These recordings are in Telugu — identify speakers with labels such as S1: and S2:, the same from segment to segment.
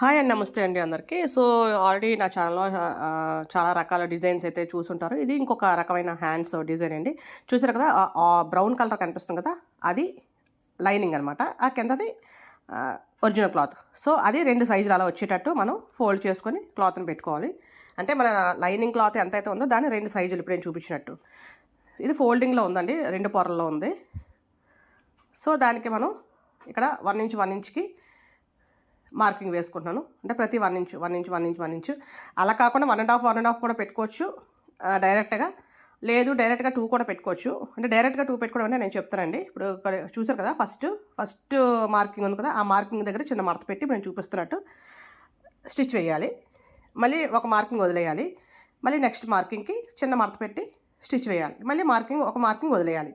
S1: హాయ్ అండి నమస్తే అండి అందరికీ. సో ఆల్రెడీ నా ఛానల్లో చాలా రకాల డిజైన్స్ అయితే చూసుంటారు. ఇది ఇంకొక రకమైన హ్యాండ్స్ డిజైన్ అండి. చూసారు కదా బ్రౌన్ కలర్ కనిపిస్తుంది కదా అది లైనింగ్ అనమాట ఆ కిందది ఒరిజినల్ క్లాత్. సో అది రెండు సైజులు అలా వచ్చేటట్టు మనం ఫోల్డ్ చేసుకొని క్లాత్ని పెట్టుకోవాలి. అంటే మన లైనింగ్ క్లాత్ ఎంత అయితే ఉందో దాన్ని రెండు సైజులు ఇప్పుడు నేను చూపించినట్టు. ఇది ఫోల్డింగ్లో ఉందండి రెండు పొరల్లో ఉంది. సో దానికి మనం ఇక్కడ వన్ ఇంచ్ వన్ ఇంచ్కి మార్కింగ్ వేసుకుంటున్నాను. అంటే ప్రతి one inch one inch one inch one inch. అలా కాకుండా one and half one and half కూడా పెట్టుకోవచ్చు డైరెక్ట్గా. లేదు డైరెక్ట్గా టూ కూడా పెట్టుకోవచ్చు. అంటే డైరెక్ట్గా టూ పెట్టుకోవడం అంటే నేను చెప్తానండి. ఇప్పుడు చూసారు కదా ఫస్ట్ ఫస్ట్ మార్కింగ్ ఉంది కదా ఆ మార్కింగ్ దగ్గర చిన్న మడత పెట్టి నేను చూపిస్తున్నట్టు స్టిచ్ వేయాలి. మళ్ళీ ఒక మార్కింగ్ వదిలేయాలి. మళ్ళీ నెక్స్ట్ మార్కింగ్కి చిన్న మడత పెట్టి స్టిచ్ వేయాలి. మళ్ళీ మార్కింగ్ ఒక మార్కింగ్ వదిలేయాలి.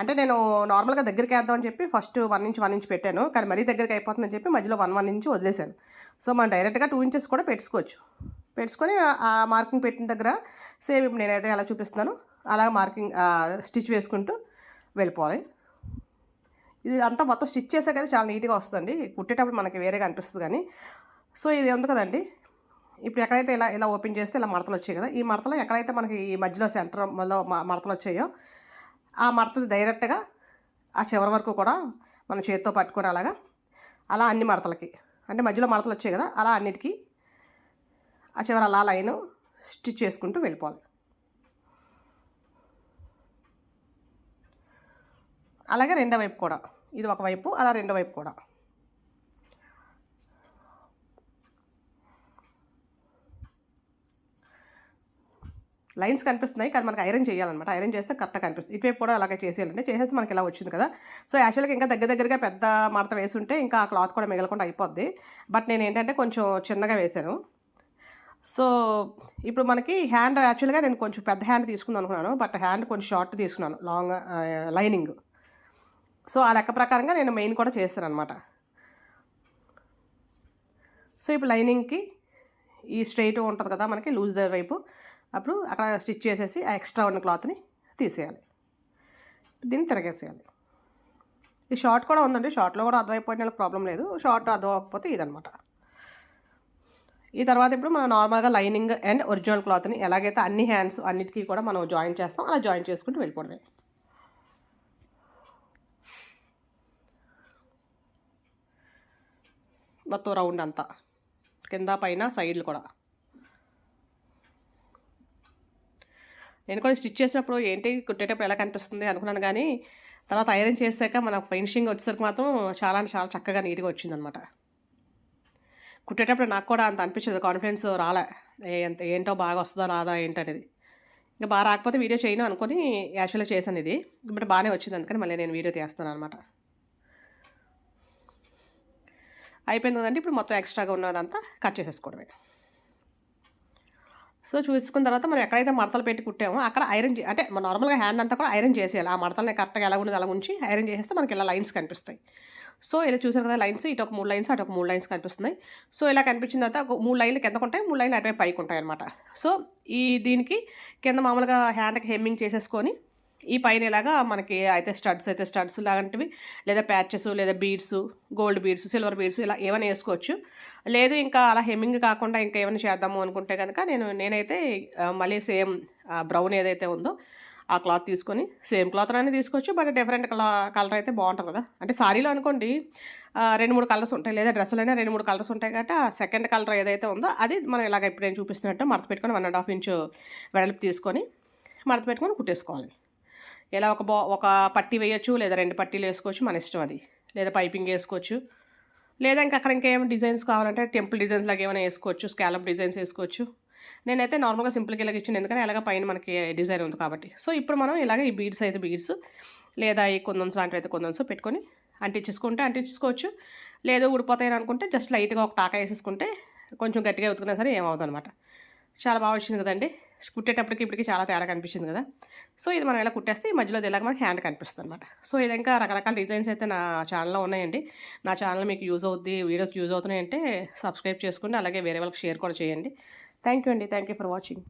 S1: అంటే నేను నార్మల్గా దగ్గరికి వేద్దామని చెప్పి first one inch one inch పెట్టాను. కానీ మరీ దగ్గరికి అయిపోతుందని చెప్పి మధ్యలో వన్ వన్ ఇంచ్ వదిలేశాను. సో మనం డైరెక్ట్గా టూ ఇంచెస్ కూడా పెట్టుకోవచ్చు. పెట్టుకొని ఆ- మార్కింగ్ పెట్టిన దగ్గర సేమ్ ఇప్పుడు నేనైతే ఎలా చూపిస్తున్నాను అలా మార్కింగ్ స్టిచ్ వేసుకుంటూ వెళ్ళిపోవాలి. ఇది అంతా మొత్తం స్టిచ్ చేసాక అయితే చాలా నీట్గా వస్తుంది కుట్టేటప్పుడు మనకి వేరేగా అనిపిస్తుంది కానీ. సో ఇది ఉంది కదండి. ఇప్పుడు ఎక్కడైతే ఇలా ఇలా ఓపెన్ చేస్తే ఇలా మడతలు వచ్చాయి కదా. ఈ మడతలో ఎక్కడైతే మనకి ఈ మధ్యలో సెంటర్లో మడతలు వచ్చాయో ఆ మడతది డైరెక్ట్గా ఆ చివరి వరకు కూడా మన చేతితో పట్టుకొని అలాగా అలా అన్ని మడతలకి అంటే మధ్యలో మడతలు వచ్చాయి కదా అలా అన్నిటికీ ఆ చివర అలా లైన్ స్టిచ్ చేసుకుంటూ వెళ్ళిపోవాలి. అలాగే రెండో వైపు కూడా ఇది ఒక వైపు అలా రెండో వైపు కూడా. లైన్స్ కనిపిస్తున్నాయి. కానీ మనకి ఐరన్ చేయాలన్నమాట. ఐరన్ చేస్తే కరెక్ట్గా కనిపిస్తుంది. ఇటువైపు కూడా అలాగే చేసేయాలంటే చేసేస్తే మనకి ఇలా వచ్చింది కదా. సో యాక్చువల్గా ఇంకా దగ్గర దగ్గరగా పెద్ద మడత వేసి ఉంటే ఇంకా ఆ క్లాత్ కూడా మిగలకుండా అయిపోద్ది. బట్ నేను ఏంటంటే కొంచెం చిన్నగా వేశాను. సో ఇప్పుడు మనకి హ్యాండ్ యాక్చువల్గా నేను కొంచెం పెద్ద హ్యాండ్ తీసుకుందాం అనుకున్నాను. బట్ హ్యాండ్ కొంచెం షార్ట్ తీసుకున్నాను. Long lining. సో ఆ లెక్క ప్రకారంగా నేను మెయిన్ కూడా చేస్తాను అనమాట సో ఇప్పుడు లైనింగ్కి ఈ స్ట్రైట్ ఉంటుంది కదా మనకి లూజ్ ద వైపు. అప్పుడు అక్కడ స్టిచ్ చేసేసి ఆ ఎక్స్ట్రా ఉన్న క్లాత్ని తీసేయాలి. దీన్ని తిరగేసేయాలి. ఈ షార్ట్ కూడా ఉందండి. షార్ట్లో కూడా అర్థమైపోయిన ప్రాబ్లం లేదు. షార్ట్ అర్థమవకపోతే ఇదనమాట ఈ తర్వాత ఇప్పుడు మనం నార్మల్గా లైనింగ్ అండ్ ఒరిజినల్ క్లాత్ని ఎలాగైతే అన్ని హ్యాండ్స్ అన్నిటికీ కూడా మనం జాయిన్ చేస్తాం అలా జాయిన్ చేసుకుంటూ వెళ్ళిపోవడమే. మొత్తం రౌండ్ అంతా. కింద పైన సైడ్లు కూడా. నేను కూడా స్టిచ్ చేసినప్పుడు ఏంటి కుట్టేటప్పుడు ఎలా కనిపిస్తుంది అనుకున్నాను కానీ తర్వాత ఐరన్ చేశాక మన ఫినిషింగ్ వచ్చేసరికి మాత్రం చాలా అంటే చాలా చక్కగా నీట్గా వచ్చిందనమాట కుట్టేటప్పుడు నాకు కూడా అంత అనిపించదు కాన్ఫిడెన్స్ రాలే. ఏ- ఎంత ఏంటో బాగా వస్తుందా రాదా ఏంటనేది ఇంకా బాగా రాకపోతే వీడియో చేయను అనుకొని యాక్చువల్గా చేశాను ఇది. బట్ బాగానే వచ్చింది అందుకని మళ్ళీ నేను వీడియో తీస్తున్నాను అనమాట అయిపోయింది కదండి ఇప్పుడు మొత్తం ఎక్స్ట్రాగా ఉన్నదంతా కట్ చేసేసుకోవడమే. సో చూసుకున్న తర్వాత మనం ఎక్కడైతే మడతలు పెట్టి కుట్టామో అక్కడ ఐరన్ చే- అంటే మన నార్మల్గా హ్యాండ్ అంతా కూడా ఐరన్ చేసేయాలి. ఆ మడతలని కరెక్ట్గా ఎలా ఉండదు అలా ఉంచి ఐరన్ చేసేస్తే మనకి ఇలా లైన్స్ కనిపిస్తాయి. సో ఇలా చూసారు కదా లైన్స్ ఇటు ఒక మూడు లైన్స్ అటు ఒక మూడు లైన్స్ కనిపిస్తున్నాయి. సో ఇలా కనిపించిన తర్వాత ఒక మూడు లైన్లు కిందకు ఉంటాయి మూడు లైన్లు అటువైపు పైకి ఉంటాయి అనమాట సో ఈ దీనికి కింద మామూలుగా హ్యాండ్కి హెమ్మింగ్ చేసేసుకొని ఈ పైన ఇలాగా మనకి అయితే స్టడ్స్ అయితే స్టడ్స్ లాంటివి లేదా ప్యాచెస్ లేదా beads gold beads silver beads ఇలా ఏమైనా వేసుకోవచ్చు. లేదు ఇంకా అలా హెమ్మింగ్ కాకుండా ఇంకా ఏమైనా చేద్దాము అనుకుంటే కనుక నేను నేనైతే మళ్ళీ సేమ్ బ్రౌన్ ఏదైతే ఉందో ఆ క్లాత్ తీసుకొని సేమ్ క్లాత్ అనేది తీసుకోవచ్చు. బట్ డిఫరెంట్ కలర్ అయితే బాగుంటుంది కదా. అంటే సారీలో అనుకోండి రెండు మూడు కలర్స్ ఉంటాయి లేదా డ్రెస్సులైనా రెండు మూడు కలర్స్ ఉంటాయి కాబట్టి ఆ సెకండ్ కలర్ ఏదైతే ఉందో అది మనం ఇలాగ ఇప్పుడు నేను చూపిస్తున్నట్టు మడత పెట్టుకొని వన్ అండ్ హాఫ్ ఇంచు వెడల్పు తీసుకొని మడత పెట్టుకొని కుట్టేసుకోవాలి. ఇలా ఒక బా ఒక పట్టీ వేయచ్చు లేదా రెండు పట్టీలు వేసుకోవచ్చు మన ఇష్టం అది. లేదా పైపింగ్ వేసుకోవచ్చు. లేదా ఇంకా అక్కడ ఇంకేం డిజైన్స్ కావాలంటే టెంపుల్ డిజైన్స్ లాగా ఏమైనా వేసుకోవచ్చు స్కాలప్ డిజైన్స్ వేసుకోవచ్చు. నేనైతే నార్మల్గా సింపుల్గా ఇలాగ ఇచ్చింది. ఎందుకంటే అలాగ పైన మనకి డిజైన్ ఉంది కాబట్టి. సో ఇప్పుడు మనం ఇలాగ ఈ బీడ్స్ అయితే బీడ్స్ లేదా ఈ కొందన్స్ లాంటివి అయితే కొందన్స్ పెట్టుకొని అంటించేసుకుంటే అంటించుకోవచ్చు లేదు ఊడిపోతాయని అనుకుంటే జస్ట్ లైట్గా ఒక టాకా వేసేసుకుంటే కొంచెం గట్టిగా ఉతుకున్నా సరే ఏమవుతుంది అనమాట చాలా బాగా వచ్చింది కదండి. కుట్టేటప్పటికి ఇప్పటికి చాలా తేడా కనిపించింది కదా. సో ఇది మనం ఇలా కుట్టేస్తే ఈ మధ్యలో ఇలాగ మనకి హ్యాండ్ కనిపిస్తుంది అనమాట సో ఇది ఇంకా రకరకాల డిజైన్స్ అయితే నా ఛానల్లో ఉన్నాయండి. నా ఛానల్ మీకు యూజ్ అవుద్ది వీడియోస్ యూజ్ అవుతున్నాయంటే సబ్స్క్రైబ్ చేసుకోండి అలాగే వేరే వాళ్ళకి షేర్ కూడా చేయండి. థ్యాంక్ యూ అండి. Thank you for watching